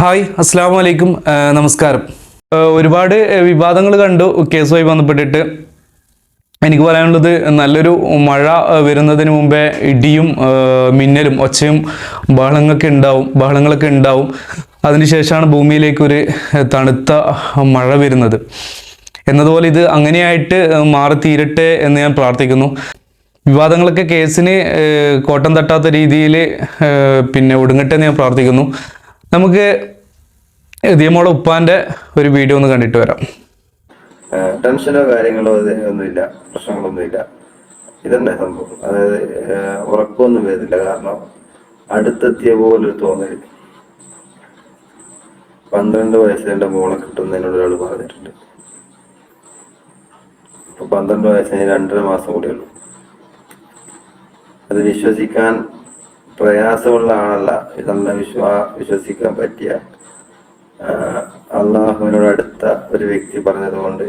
Hi അസ്സാം വലൈക്കും നമസ്കാരം. ഒരുപാട് വിവാദങ്ങൾ കണ്ടു. കേസുമായി ബന്ധപ്പെട്ടിട്ട് എനിക്ക് പറയാനുള്ളത് നല്ലൊരു മഴ വരുന്നതിന് മുമ്പേ ഇടിയും മിന്നലും ഒച്ചയും ബഹളങ്ങളൊക്കെ ഉണ്ടാവും ബഹളങ്ങളൊക്കെ ഉണ്ടാവും. അതിനുശേഷമാണ് ഭൂമിയിലേക്ക് ഒരു തണുത്ത മഴ വരുന്നത്. എന്നതുപോലെ ഇത് അങ്ങനെയായിട്ട് മാറി തീരട്ടെ എന്ന് ഞാൻ പ്രാർത്ഥിക്കുന്നു. വിവാദങ്ങളൊക്കെ കേസിന് കോട്ടം തട്ടാത്ത രീതിയിൽ പിന്നെ ഒടുങ്ങട്ടെ എന്ന് ഞാൻ പ്രാർത്ഥിക്കുന്നു. നമുക്ക് ദിയമോളെ ഉപ്പാന്റെ ഒരു വീഡിയോ ഒന്ന് കണ്ടിട്ട് വരാം. ടെൻഷനോ കാര്യങ്ങളോ ഒന്നുമില്ല പ്രശ്നങ്ങളൊന്നുമില്ല. ഇതന്നെ സംഭവം? അതായത് ഉറക്കമൊന്നും വരുന്നില്ല. കാരണം അടുത്തെത്തിയ പോലൊരു തോന്നൽ പന്ത്രണ്ട് വയസ്സിൽ എന്റെ മോളെ കിട്ടുന്നതിനോട് ഒരാൾ പറഞ്ഞിട്ടുണ്ട്. ഇപ്പൊ പന്ത്രണ്ട് വയസ്സിന് രണ്ടര മാസം കൂടെ ഉള്ളൂ. അത് വിശ്വസിക്കാൻ പ്രയാസമുള്ള ആളല്ല ഇതല്ല വിശ്വാ വിശ്വസിക്കാൻ പറ്റിയ അള്ളാഹുവിനോട് അടുത്ത ഒരു വ്യക്തി പറഞ്ഞതുകൊണ്ട്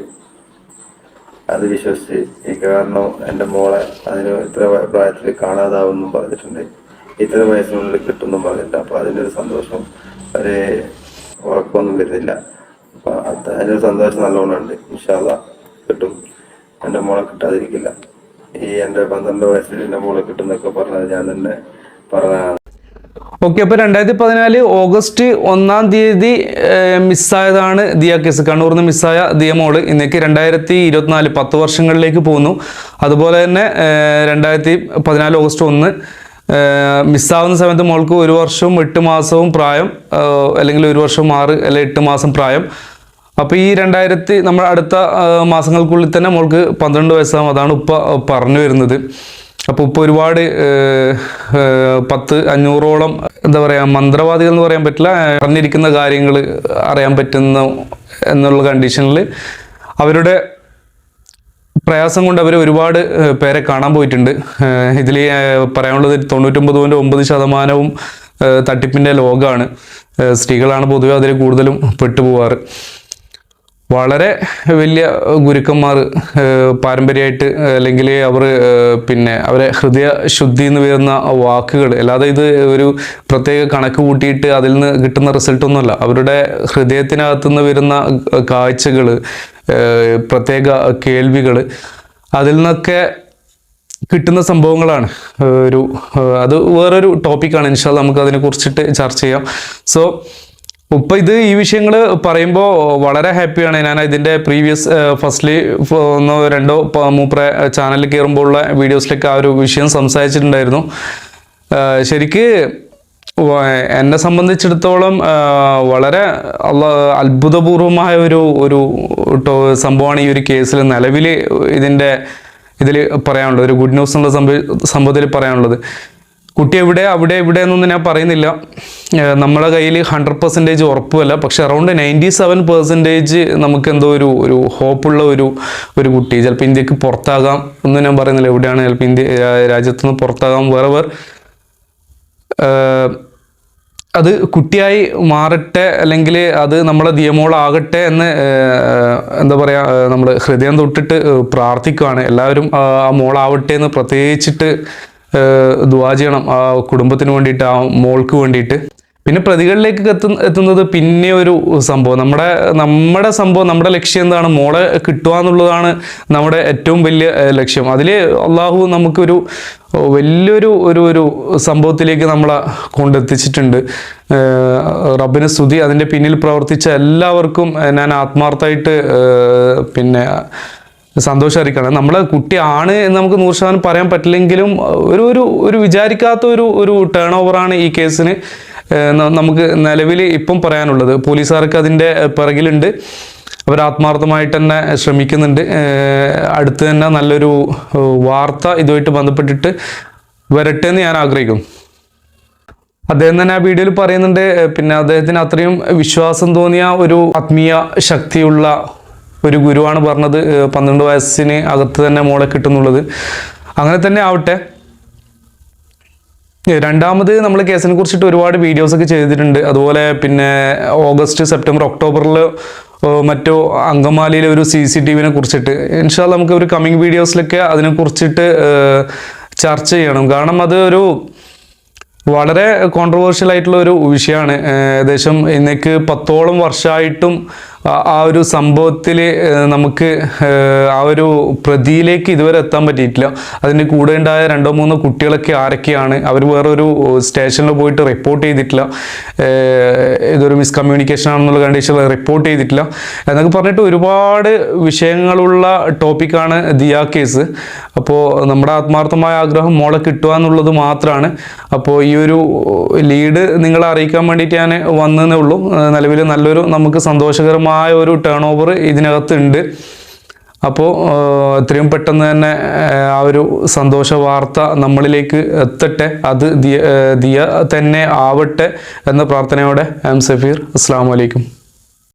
അത് വിശ്വസിച്ച് ഈ കാരണം എന്റെ മോളെ അതിന് ഇത്ര പ്രായത്തിൽ കാണാതാവുമെന്നും പറഞ്ഞിട്ടുണ്ട്. ഇത്ര വയസ്സിനുള്ളിൽ കിട്ടുമെന്നും പറഞ്ഞിട്ടുണ്ട്. അപ്പൊ അതിന്റെ ഒരു സന്തോഷം ഒരു ഉറക്കമൊന്നും വരുന്നില്ല. അപ്പൊ അതിന്റെ ഒരു സന്തോഷം നല്ലോണം ഉണ്ട് ഇൻഷാല്ല കിട്ടും. എന്റെ മോളെ കിട്ടാതിരിക്കില്ല. ഈ എന്റെ പന്ത്രണ്ട് വയസ്സിൽ എന്റെ മോളെ കിട്ടുന്നൊക്കെ പറഞ്ഞത് ഞാൻ തന്നെ പറഞ്ഞതാണ്. ഓക്കെ അപ്പോൾ രണ്ടായിരത്തി പതിനാല് ഓഗസ്റ്റ് ഒന്നാം തീയതി മിസ്സായതാണ് ദിയ കേസ്. കണ്ണൂരിൽ നിന്ന് മിസ്സായ ദിയ മോൾ ഇന്നേക്ക് രണ്ടായിരത്തി ഇരുപത്തിനാല് പത്ത് വർഷങ്ങളിലേക്ക് പോകുന്നു. അതുപോലെ തന്നെ രണ്ടായിരത്തി പതിനാല് ഓഗസ്റ്റ് ഒന്ന് മിസ്സാവുന്ന സമയത്ത് മോൾക്ക് ഒരു വർഷവും എട്ട് മാസവും പ്രായം അല്ലെങ്കിൽ ഒരു വർഷം ആറ് അല്ലെങ്കിൽ എട്ട് മാസം പ്രായം. അപ്പോൾ ഈ രണ്ടായിരത്തി നമ്മൾ അടുത്ത മാസങ്ങൾക്കുള്ളിൽ തന്നെ മോൾക്ക് പന്ത്രണ്ട് വയസ്സാകും അതാണ് ഉപ്പ പറഞ്ഞു വരുന്നത്. അപ്പോൾ ഇപ്പോൾ ഒരുപാട് പത്ത് അഞ്ഞൂറോളം എന്താ പറയുക മന്ത്രവാദികൾ എന്ന് പറയാൻ പറ്റില്ല അറിഞ്ഞിരിക്കുന്ന കാര്യങ്ങൾ അറിയാൻ പറ്റുന്ന എന്നുള്ള കണ്ടീഷനിൽ അവരുടെ പ്രയാസം കൊണ്ട് അവർ ഒരുപാട് പേരെ കാണാൻ പോയിട്ടുണ്ട്. ഇതിൽ പറയാനുള്ളത് തൊണ്ണൂറ്റൊമ്പത് പോയിന്റ് ഒമ്പത് ശതമാനവും തട്ടിപ്പിന്റെ ലോകമാണ് സ്ത്രീകളാണ് പൊതുവെ അതിൽ കൂടുതലും പെട്ടുപോവാറ്. വളരെ വലിയ ഗുരുക്കന്മാർ പാരമ്പര്യമായിട്ട് അല്ലെങ്കിൽ അവർ പിന്നെ അവരെ ഹൃദയ ശുദ്ധി എന്ന് വരുന്ന വാക്കുകൾ അല്ലാതെ ഇത് ഒരു പ്രത്യേക കണക്ക് കൂട്ടിയിട്ട് അതിൽ നിന്ന് കിട്ടുന്ന റിസൾട്ടൊന്നുമല്ല അവരുടെ ഹൃദയത്തിനകത്തു നിന്ന് വരുന്ന കാഴ്ചകൾ പ്രത്യേക കേൾവികൾ അതിൽ നിന്നൊക്കെ കിട്ടുന്ന സംഭവങ്ങളാണ്. ഒരു അത് വേറൊരു ടോപ്പിക്കാണ് ഇൻഷാൽ നമുക്ക് അതിനെ കുറിച്ചിട്ട് ചർച്ച ചെയ്യാം. സോ ഉപ്പ ഇത് ഈ വിഷയങ്ങൾ പറയുമ്പോൾ വളരെ ഹാപ്പിയാണ്. ഞാൻ ഇതിന്റെ പ്രീവിയസ് ഫസ്റ്റ്ലി ഒന്നോ രണ്ടോ മൂപ്പറെ ചാനലിൽ കയറുമ്പോൾ ഉള്ള വീഡിയോസിലൊക്കെ ആ ഒരു വിഷയം സംസാരിച്ചിട്ടുണ്ടായിരുന്നു. ശരിക്ക് എന്നെ സംബന്ധിച്ചിടത്തോളം വളരെ അത്ഭുതപൂർവമായ ഒരു ഒരു സംഭവമാണ് ഈ ഒരു കേസിൽ നിലവിൽ ഇതിന്റെ ഇതിൽ പറയാനുള്ളത്. ഒരു ഗുഡ് ന്യൂസ് എന്നുള്ള സംഭവ സംഭവത്തിൽ പറയാനുള്ളത്. കുട്ടി എവിടെ അവിടെ ഇവിടെ എന്നൊന്നും ഞാൻ പറയുന്നില്ല. നമ്മുടെ കയ്യിൽ ഹൺഡ്രഡ് പെർസെന്റേജ് ഉറപ്പുമല്ല. പക്ഷേ അറൗണ്ട് നയന്റി സെവൻ പെർസെന്റേജ് നമുക്ക് എന്തോ ഒരു ഒരു ഹോപ്പുള്ള ഒരു ഒരു കുട്ടി. ചിലപ്പോൾ ഇന്ത്യയ്ക്ക് പുറത്താകാം ഒന്നും ഞാൻ പറയുന്നില്ല. എവിടെയാണ് ചിലപ്പോൾ ഇന്ത്യ രാജ്യത്തു രാജ്യത്തുനിന്ന് പുറത്താകാം വേറെ ഏഹ് അത് കുട്ടിയായി മാറട്ടെ അല്ലെങ്കിൽ അത് നമ്മളെ നിയമോളാകട്ടെ എന്ന് എന്താ പറയുക നമ്മൾ ഹൃദയം തൊട്ടിട്ട് പ്രാർത്ഥിക്കുകയാണ് എല്ലാവരും ആ മോളാവട്ടെ എന്ന് പ്രത്യേകിച്ചിട്ട് ദുആ ചെയ്യണം. ആ കുടുംബത്തിന് വേണ്ടിയിട്ട് ആ മോൾക്ക് വേണ്ടിയിട്ട്. പിന്നെ പ്രതികളിലേക്ക് എത്തു എത്തുന്നത് പിന്നെ ഒരു സംഭവം. നമ്മുടെ നമ്മുടെ സംഭവം നമ്മുടെ ലക്ഷ്യം എന്താണ്? മോളെ കിട്ടുക എന്നുള്ളതാണ് നമ്മുടെ ഏറ്റവും വലിയ ലക്ഷ്യം. അതിൽ അള്ളാഹു നമുക്കൊരു വലിയൊരു ഒരു ഒരു സംഭവത്തിലേക്ക് നമ്മളെ കൊണ്ടെത്തിച്ചിട്ടുണ്ട്. റബ്ബിന് സ്തുതി. അതിന്റെ പിന്നിൽ പ്രവർത്തിച്ച എല്ലാവർക്കും ഞാൻ ആത്മാർത്ഥമായിട്ട് പിന്നെ സന്തോഷം നമ്മൾ കുട്ടിയാണ് എന്ന് നമുക്ക് നൂറ് ശതമാനം പറയാൻ പറ്റില്ലെങ്കിലും ഒരു ഒരു ഒരു വിചാരിക്കാത്ത ഒരു ഒരു ടേൺ ഓവറാണ് ഈ കേസിന് നമുക്ക് നിലവിൽ ഇപ്പം പറയാനുള്ളത്. പോലീസുകാർക്ക് അതിന്റെ പിറകിലുണ്ട്. അവർ ആത്മാർത്ഥമായിട്ട് തന്നെ ശ്രമിക്കുന്നുണ്ട്. അടുത്ത് തന്നെ നല്ലൊരു വാർത്ത ഇതുമായിട്ട് ബന്ധപ്പെട്ടിട്ട് വരട്ടെ എന്ന് ഞാൻ ആഗ്രഹിക്കുന്നു. അദ്ദേഹം തന്നെ ആ വീഡിയോയിൽ പറയുന്നുണ്ട് പിന്നെ അദ്ദേഹത്തിന് അത്രയും വിശ്വാസം തോന്നിയ ഒരു ആത്മീയ ശക്തിയുള്ള ഒരു ഗുരുവാണ് പറഞ്ഞത് പന്ത്രണ്ട് വയസ്സിന് അകത്ത് തന്നെ മോളെ കിട്ടുന്നുള്ളത്. അങ്ങനെ തന്നെ ആവട്ടെ. രണ്ടാമത് നമ്മൾ കേസിനെ കുറിച്ചിട്ട് ഒരുപാട് വീഡിയോസ് ഒക്കെ ചെയ്തിട്ടുണ്ട്. അതുപോലെ പിന്നെ ഓഗസ്റ്റ് സെപ്റ്റംബർ ഒക്ടോബറിൽ മറ്റോ അങ്കമാലിയിലെ ഒരു സി സി ടി വിനെ കുറിച്ചിട്ട്. ഇൻഷാല്ല നമുക്ക് ഒരു കമ്മിങ് വീഡിയോസിലൊക്കെ അതിനെ കുറിച്ചിട്ട് ചർച്ച ചെയ്യണം. കാരണം അത് ഒരു വളരെ കോൺട്രവേഴ്ഷ്യൽ ആയിട്ടുള്ള ഒരു വിഷയമാണ്. ഏകദേശം ഇന്നേക്ക് പത്തോളം വർഷമായിട്ടും ആ- ഒരു സംഭവത്തിൽ നമുക്ക് ആ ഒരു പ്രതിയിലേക്ക് ഇതുവരെ എത്താൻ പറ്റിയിട്ടില്ല. അതിന് കൂടെ ഉണ്ടായ രണ്ടോ മൂന്നോ കുട്ടികളൊക്കെ ആരൊക്കെയാണ് അവർ വേറൊരു സ്റ്റേഷനിൽ പോയിട്ട് റിപ്പോർട്ട് ചെയ്തിട്ടില്ല. ഇതൊരു മിസ്കമ്മ്യൂണിക്കേഷൻ ആണെന്നുള്ള കണ്ടീഷനിൽ റിപ്പോർട്ട് ചെയ്തിട്ടില്ല. എന്നൊക്കെ പറഞ്ഞിട്ട് ഒരുപാട് വിഷയങ്ങളുള്ള ടോപ്പിക്കാണ് ദിയ കേസ്. അപ്പോൾ നമ്മുടെ ആത്മാർത്ഥമായ ആഗ്രഹം മോളെ കിട്ടുക എന്നുള്ളത് മാത്രമാണ് അപ്പോൾ ഈ ഒരു ലീഡ് നിങ്ങളെ അറിയിക്കാൻ വേണ്ടിയിട്ട് ഞാൻ വന്നതേ ഉള്ളൂ. നിലവിൽ നല്ലൊരു നമുക്ക് സന്തോഷകരമായ ഒരു ടേൺ ഓവർ ഇതിനകത്തുണ്ട് അപ്പോൾ എത്രയും പെട്ടെന്ന് തന്നെ ആ ഒരു സന്തോഷ വാർത്ത നമ്മളിലേക്ക് എത്തട്ടെ. അത് ദിയ ദിയ തന്നെ ആവട്ടെ എന്ന പ്രാർത്ഥനയോടെ എം സഫീർ അസ്സാം വലൈക്കും